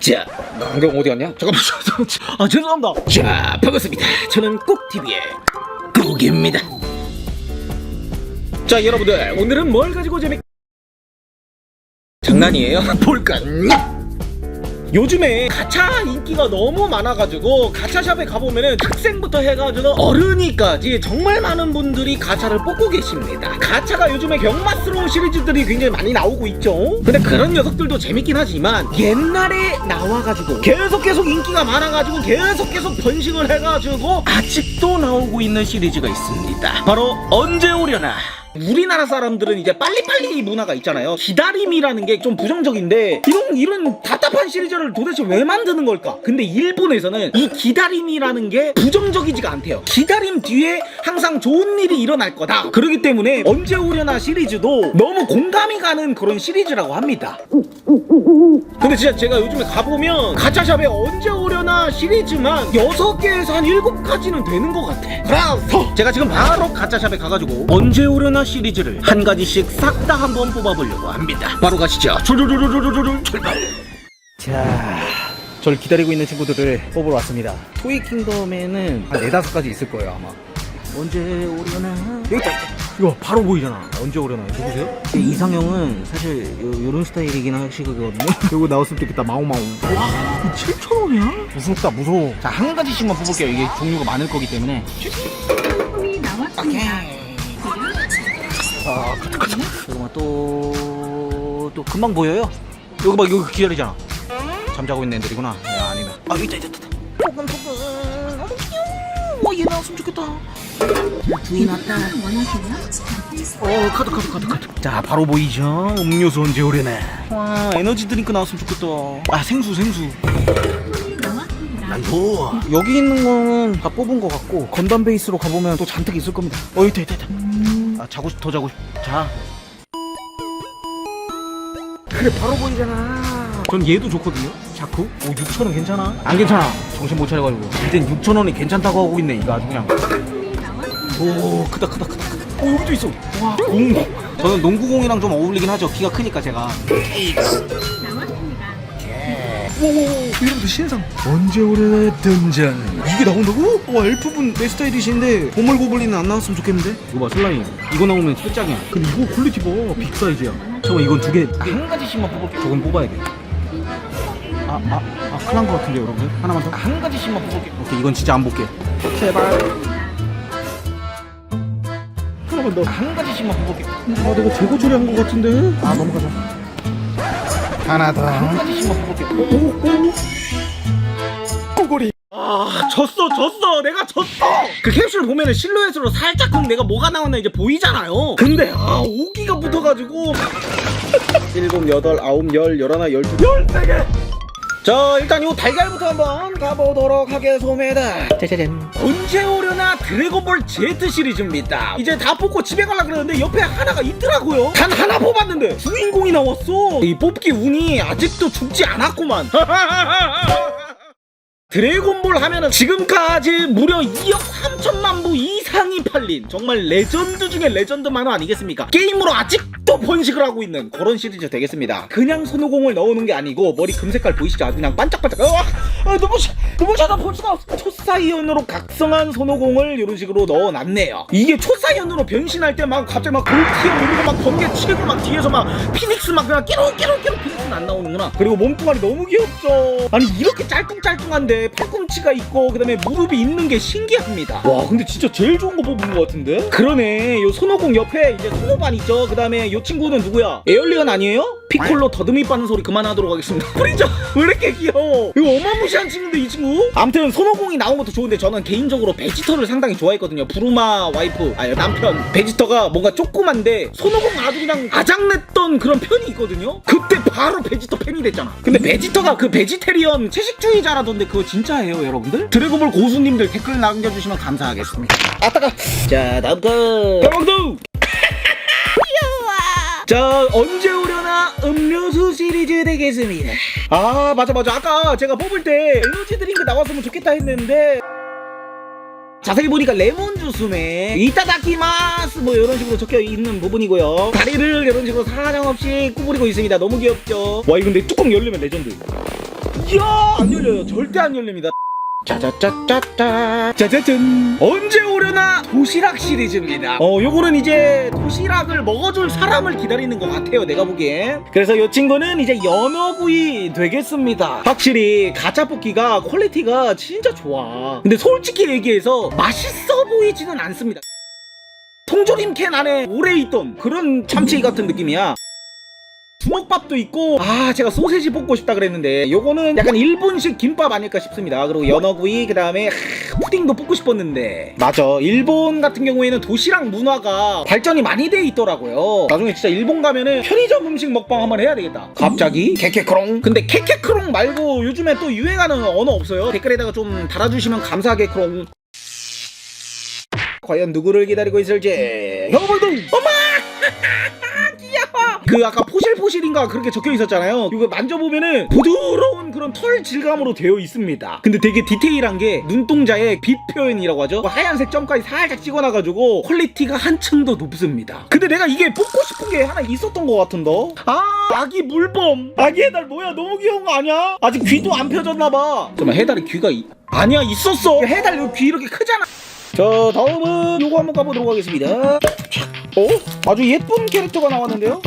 자, 안경 어디 갔냐? 잠깐만, 아 죄송합니다. 자, 반갑습니다. 저는 꼭TV의 꼭입니다. 자, 여러분들 오늘은 뭘 가지고 재밌? 장난이에요? 볼까 요? 요즘에 가차 인기가 너무 많아가지고 가차샵에 가보면은 학생부터 해가지고 어른이까지 정말 많은 분들이 가차를 뽑고 계십니다. 가차가 요즘에 경맛스러운 시리즈들이 굉장히 많이 나오고 있죠. 근데 그런 녀석들도 재밌긴 하지만 옛날에 나와가지고 계속 계속 인기가 많아가지고 계속 계속 번식을 해가지고 아직도 나오고 있는 시리즈가 있습니다. 바로 언제 오려나. 우리나라 사람들은 이제 빨리빨리 문화가 있잖아요. 기다림이라는 게 좀 부정적인데 이런 이런 답답한 시리즈를 도대체 왜 만드는 걸까? 근데 일본에서는 이 기다림이라는 게 부정적이지가 않대요. 기다림 뒤에 항상 좋은 일이 일어날 거다. 그렇기 때문에 언제 오려나 시리즈도 너무 공감이 가는 그런 시리즈라고 합니다. 근데 진짜 제가 요즘에 가보면 가차샵에 언제 오려나 시리즈만 6개에서 한 7가지는 되는 것 같아 그래서 제가 지금 바로 가차샵에 가가지고 언제 오려나 시리즈를 한 가지씩 싹 다 한번 뽑아보려고 합니다. 바로 가시죠. 출출출출출출 출발! 자 저를 기다리고 있는 친구들을 뽑으러 왔습니다. 토이 킹덤에는 한 4, 5가지 있을 거예요 아마. 언제 오려나? 여기 있다 있다. 이거 바로 보이잖아. 언제 오려나. 누구세요? 이상형은 사실 요, 요런 스타일이긴 하시거든요. 이거 나왔으면 좋겠다. 마오마오. 와 7,000원이야? 무섭다 무서워. 자 한 가지씩만 뽑을게요. 이게 종류가 많을 거기 때문에. 제품이 나왔습니다. 아 가자 가자 잠깐만 또... 또 금방 보여요? 여기 막 여기 기다리잖아. 잠자고 있는 애들이구나. 야 아니네 아 있다 있다 있다. 포근포근 귀여워. 어얘 나왔으면 좋겠다. 났다. 원하세요? 어 카드 카드 카드 카드. 자 바로 보이죠? 음료수 언제 오려나 와 에너지 드링크 나왔으면 좋겠다. 아 생수 생수. 아이고 여기 있는 거는 다 뽑은 거 같고 건담 베이스로 가보면 또 잔뜩 있을 겁니다. 어 있다 있다 있다 아 자고 싶, 더 자고 싶, 자. 그래 바로 보이잖아. 전 얘도 좋거든요. 자쿠 오 6천 원 괜찮아? 안 괜찮아. 정신 못 차려가지고. 일단 6천 원이 괜찮다고 하고 있네 이거 아주 그냥. 오 크다 크다 크다 크다. 오 여기도 있어. 와 농구. 저는 농구공이랑 좀 어울리긴 하죠. 키가 크니까 제가. 오오오 여러분들 신상. 언제 오래 등장? 이게 나온다고? 와 엘프분 내 스타일이신데 보물 고블린은 안 나왔으면 좋겠는데? 이거 봐 슬라임. 이거 나오면 끝장이야 근데 이거 퀄리티 봐빅 사이즈야. 잠깐 이건 두개한 가지씩만 뽑을게 저건 뽑아야 돼 아 아아 아, 큰일 난거 같은데 여러분들? 하나만 더 한 가지씩만 뽑을게. 오케이 이건 진짜 안 볼게. 제발. 하나만 더 한 가지씩만 뽑을게. 아 내가 재고 처리한 거 같은데? 아 넘어가자 하나 더. 꼬꼬리. 아, 졌어, 졌어. 내가 졌어. 그 캡슐 보면은 실루엣으로 살짝 내가 뭐가 나왔나 이제 보이잖아요. 근데 아, 오기가 붙어가지고. 일곱, 여덟, 아홉, 열, 열하나, 열두, 열세 개. 자 일단 요 달걀부터 한번 가보도록 하겠습니다 짜자잔 언제 오려나 드래곤볼 Z 시리즈입니다. 이제 다 뽑고 집에 가려 그러는데 옆에 하나가 있더라고요. 단 하나 뽑았는데 주인공이 나왔어. 이 뽑기 운이 아직도 죽지 않았구만 드래곤볼 하면은 지금까지 무려 2억 3천만 부 이상이 팔린 정말 레전드 중에 레전드 만화 아니겠습니까? 게임으로 아직도 번식을 하고 있는 그런 시리즈 되겠습니다. 그냥 손오공을 넣어놓은 게 아니고 머리 금색깔 보이시죠? 아주 그냥 반짝반짝. 어, 아, 볼 수가 없어. 초사이언으로 각성한 손오공을 이런 식으로 넣어놨네요. 이게 초사이언으로 변신할 때 막 갑자기 막 골티어 누르고 막 번개 치고 막 뒤에서 막 피닉스 막 그냥 끼룩 끼룩 끼룩 피닉스는 안 나오는구나. 그리고 몸뚱아리 너무 귀엽죠. 아니 이렇게 짤뚱짤뚱한데 팔꿈치가 있고 그다음에 무릎이 있는 게 신기합니다. 와 근데 진짜 제일 좋은 거 뽑은 것 같은데? 그러네. 요 손오공 옆에 이제 손오반 있죠. 그다음에 요 친구는 누구야? 에얼리언 아니에요? 피콜로 더듬이 빠는 소리 그만하도록 하겠습니다. 프리저 왜 이렇게 귀여워? 이거 어마무시한 친구인데 이 친구? 아무튼 손오공이 나온 것도 좋은데 저는 개인적으로 베지터를 상당히 좋아했거든요. 부르마 와이프 아니 남편 베지터가 뭔가 조그만데 손오공 아주 그냥 아작냈던 그런 편이 있거든요. 그때 바로 베지터 팬이 됐잖아. 근데 베지터가 그 베지테리언 채식주의자라던데 그거 진짜예요, 여러분들? 드래곤볼 고수님들 댓글 남겨주시면 감사하겠습니다. 아따가. 자, 다음 거. 병도. 자 언제 오려나 음료수 시리즈 되겠습니다 아 맞아 맞아 아까 제가 뽑을 때 에너지 드링크 나왔으면 좋겠다 했는데 자세히 보니까 레몬 주스네 이타다키마스 뭐 이런 식으로 적혀 있는 부분이고요 다리를 이런 식으로 사정 없이 구부리고 있습니다 너무 귀엽죠 와 이거 근데 뚜껑 열리면 레전드 이야 안 열려요. 절대 안 열립니다. 짜자짜짜짜. 짜자잔 언제 오려나 도시락 시리즈입니다. 어 요거는 이제 도시락을 먹어줄 사람을 기다리는 것 같아요 내가 보기엔. 그래서 요 친구는 이제 연어구이 되겠습니다. 확실히 가짜 뽑기가 퀄리티가 진짜 좋아. 근데 솔직히 얘기해서 맛있어 보이지는 않습니다. 통조림 캔 안에 오래 있던 그런 참치 같은 느낌이야 주먹밥도 있고 아 제가 소세지 볶고 싶다 그랬는데 요거는 약간 일본식 김밥 아닐까 싶습니다. 그리고 연어구이 그 다음에 푸딩도 볶고 싶었는데. 맞아. 일본 같은 경우에는 도시락 문화가 발전이 많이 돼 있더라고요. 나중에 진짜 일본 가면은 편의점 음식 먹방 한번 해야 되겠다. 갑자기? 케케크롱? 근데 케케크롱 말고 요즘에 또 유행하는 언어 없어요? 댓글에다가 좀 달아주시면 감사하겠크롱. 과연 누구를 기다리고 있을지. 형벌동 엄마 그 아까 포실포실인가 그렇게 적혀 있었잖아요. 이거 만져보면은 부드러운 그런 털 질감으로 되어 있습니다. 근데 되게 디테일한 게 눈동자의 빛 표현이라고 하죠? 그 하얀색 점까지 살짝 찍어놔가지고 퀄리티가 한층 더 높습니다. 근데 내가 이게 뽑고 싶은 게 하나 있었던 것 같은데? 아 아기 물범. 아기 해달 뭐야? 너무 귀여운 거 아니야? 아직 귀도 안 펴졌나봐. 잠깐만 해달이 귀가 이... 아니야 있었어. 해달 여기 귀 이렇게 크잖아. 자 다음은 요거 한번 가보도록 하겠습니다. 어? 아주 예쁜 캐릭터가 나왔는데요?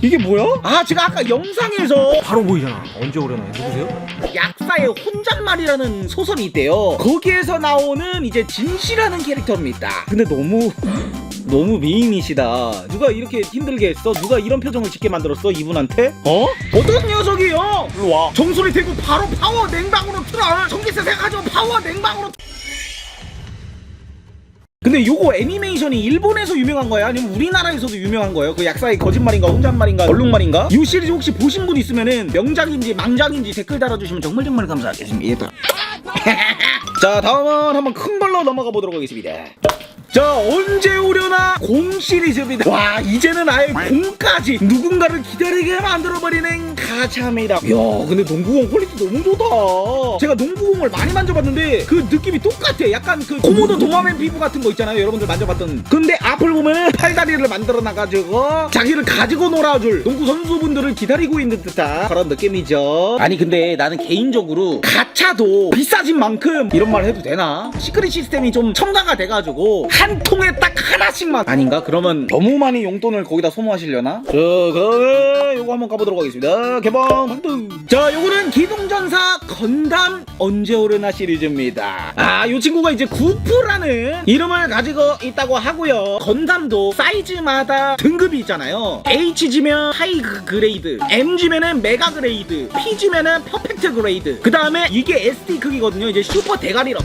이게 뭐야? 아 제가 아까 영상에서 바로 보이잖아 언제 오려나 누구세요? 약사의 혼잣말이라는 소설이 있대요 거기에서 나오는 이제 진실하는 캐릭터입니다 근데 너무 너무 미인이시다 누가 이렇게 힘들게 했어? 누가 이런 표정을 짓게 만들었어 이분한테? 어? 어떤 녀석이요? 일로 와 정수리 대고 바로 파워 냉방으로 틀어 전기세 생가지고 파워 냉방으로 근데 요거 애니메이션이 일본에서 유명한 거예요? 아니면 우리나라에서도 유명한 거예요? 그 약사의 거짓말인가 혼잣말인가 얼룩말인가? 이 시리즈 혹시 보신 분 있으면은 명작인지 망작인지 댓글 달아주시면 정말 정말 감사하겠습니다. 자 다음은 한번 큰 걸로 넘어가 보도록 하겠습니다. 자 언제 오려나 공 시리즈입니다. 와 이제는 아예 공까지 누군가를 기다리게 만들어버리는 가차입니다. 야 근데 농구공 퀄리티 너무 좋다. 제가 농구공을 많이 만져봤는데 그 느낌이 똑같아. 약간 그 코모도 도마맨 피부 같은 거 있잖아요. 여러분들 만져봤던. 근데 앞을 보면 팔다리를 만들어 놔가지고 자기를 가지고 놀아줄 농구 선수분들을 기다리고 있는 듯한 그런 느낌이죠. 아니 근데 나는 개인적으로 가차도 비싸진 만큼 이런 말 해도 되나? 시크릿 시스템이 좀 첨가가 돼가지고 한 통에 딱 하나씩만 아닌가? 그러면 너무 많이 용돈을 거기다 소모하시려나? 자 그러면 요거 한번 가보도록 하겠습니다. 개봉. 자 요거는 기동전사 건담 언제 오르나 시리즈입니다. 아 요 친구가 이제 구프라는 이름을 가지고 있다고 하고요. 건담도 사이즈마다 등급이 있잖아요. H지면 하이 그- 그레이드, M지면은 메가 그레이드, P지면은 퍼펙트 그레이드. 그 다음에 이게 SD 크기거든요. 이제 슈퍼 대가리로.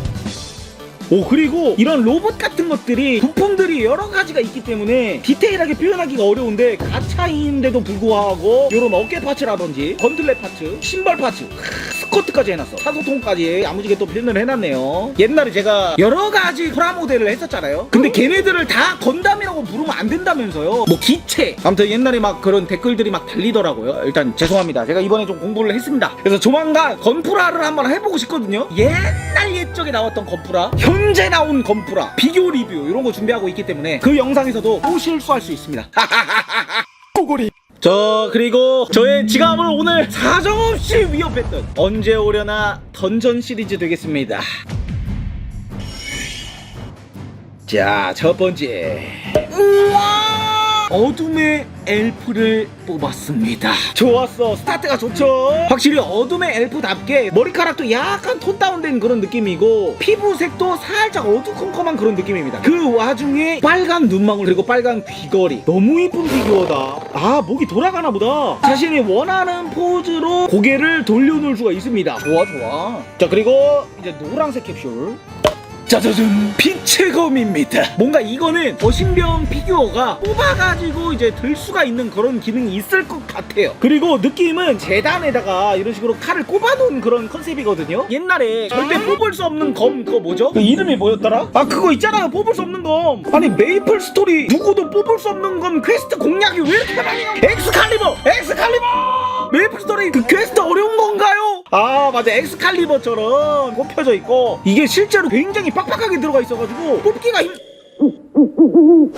오 그리고 이런 로봇 같은 것들이 부품들이 여러 가지가 있기 때문에 디테일하게 표현하기가 어려운데 가차인데도 불구하고 이런 어깨 파츠라든지 건들레 파츠, 신발 파츠, 크, 스커트까지 해놨어. 사소통까지 야무지게 또 표현을 해놨네요. 옛날에 제가 여러 가지 프라모델을 했었잖아요. 근데 걔네들을 다 건담이라고 부르면 안 된다면서요. 뭐 기체. 아무튼 옛날에 막 그런 댓글들이 막 달리더라고요. 일단 죄송합니다. 제가 이번에 좀 공부를 했습니다. 그래서 조만간 건프라를 한번 해보고 싶거든요. 옛날 옛적에 나왔던 건프라, 현재 나온 건프라, 비교 리뷰 이런 거 준비하고 있기 때문에 그 영상에서도 또 실수할 수 있습니다. 꼬골이. 저 그리고 저의 지갑을 오늘 사정없이 위협했던 언제 오려나 던전 시리즈 되겠습니다. 자, 첫 번째. 우와! 어둠의 엘프를 뽑았습니다. 좋았어. 스타트가 좋죠? 확실히 어둠의 엘프답게 머리카락도 약간 톤 다운된 그런 느낌이고 피부색도 살짝 어두컴컴한 그런 느낌입니다. 그 와중에 빨간 눈망울 그리고 빨간 귀걸이. 너무 이쁜 피규어다. 아, 목이 돌아가나 보다. 자신이 원하는 포즈로 고개를 돌려놓을 수가 있습니다. 좋아, 좋아. 자, 그리고 이제 노란색 캡슐. 짜자잔 빛의 검입니다. 뭔가 이거는 어신병 피규어가 뽑아가지고 이제 들 수가 있는 그런 기능이 있을 것 같아요. 그리고 느낌은 재단에다가 이런 식으로 칼을 꼽아놓은 그런 컨셉이거든요. 옛날에 절대 뽑을 수 없는 검 그거 뭐죠? 그 이름이 뭐였더라? 아 그거 있잖아요. 뽑을 수 없는 검. 아니 메이플 스토리 누구도 뽑을 수 없는 검 퀘스트 공략이 왜 이렇게 많이 나와 엑스칼리버! 엑스칼리버 메이플 스토리 그 퀘스트 어려운 건가요? 아 맞아. 엑스칼리버처럼 꼽혀져 있고 이게 실제로 굉장히 빡빡하게 들어가 있어가지고 뽑기가 힘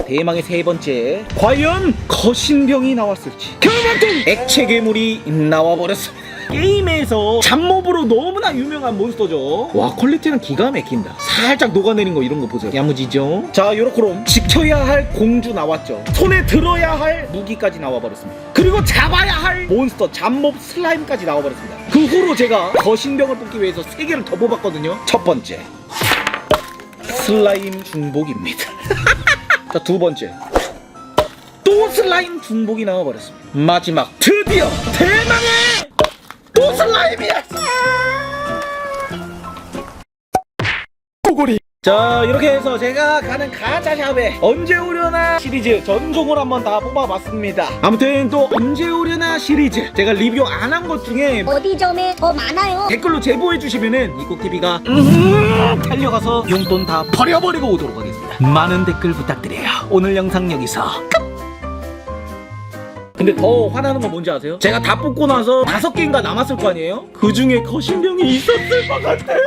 대망의 세 번째. 과연 거신병이 나왔을지. 결말은 액체 괴물이 나와버렸습니다 게임에서 잡몹으로 너무나 유명한 몬스터죠. 와 퀄리티는 기가 막힌다. 살짝 녹아내린 거 이런 거 보세요. 야무지죠? 자 요렇게롬 지켜야 할 공주 나왔죠. 손에 들어야 할 무기까지 나와버렸습니다. 그리고 잡아야 할 몬스터 잡몹 슬라임까지 나와버렸습니다. 그 후로 제가 거신병을 뽑기 위해서 세 개를 더 뽑았거든요. 첫 번째. 슬라임 중복입니다. 자 두 번째. 또 슬라임 중복이 나와버렸습니다. 마지막. 드디어 대망의 또 슬라임이야? 꼬골이. 자 이렇게 해서 제가 가는 가차샵에 언제 오려나 시리즈 전종을 한번 다 뽑아봤습니다. 아무튼 또 언제 오려나 시리즈. 제가 리뷰 안 한 것 중에 어디 점에 더 많아요? 댓글로 제보해 주시면은 이곡TV가 음 달려가서 용돈 다 버려버리고 오도록 하겠습니다. 많은 댓글 부탁드려요. 오늘 영상 여기서 끝 근데 더 화나는 건 뭔지 아세요? 제가 다 뽑고 나서 다섯 개인가 남았을 거 아니에요? 그 중에 거신병이 있었을 것 같아요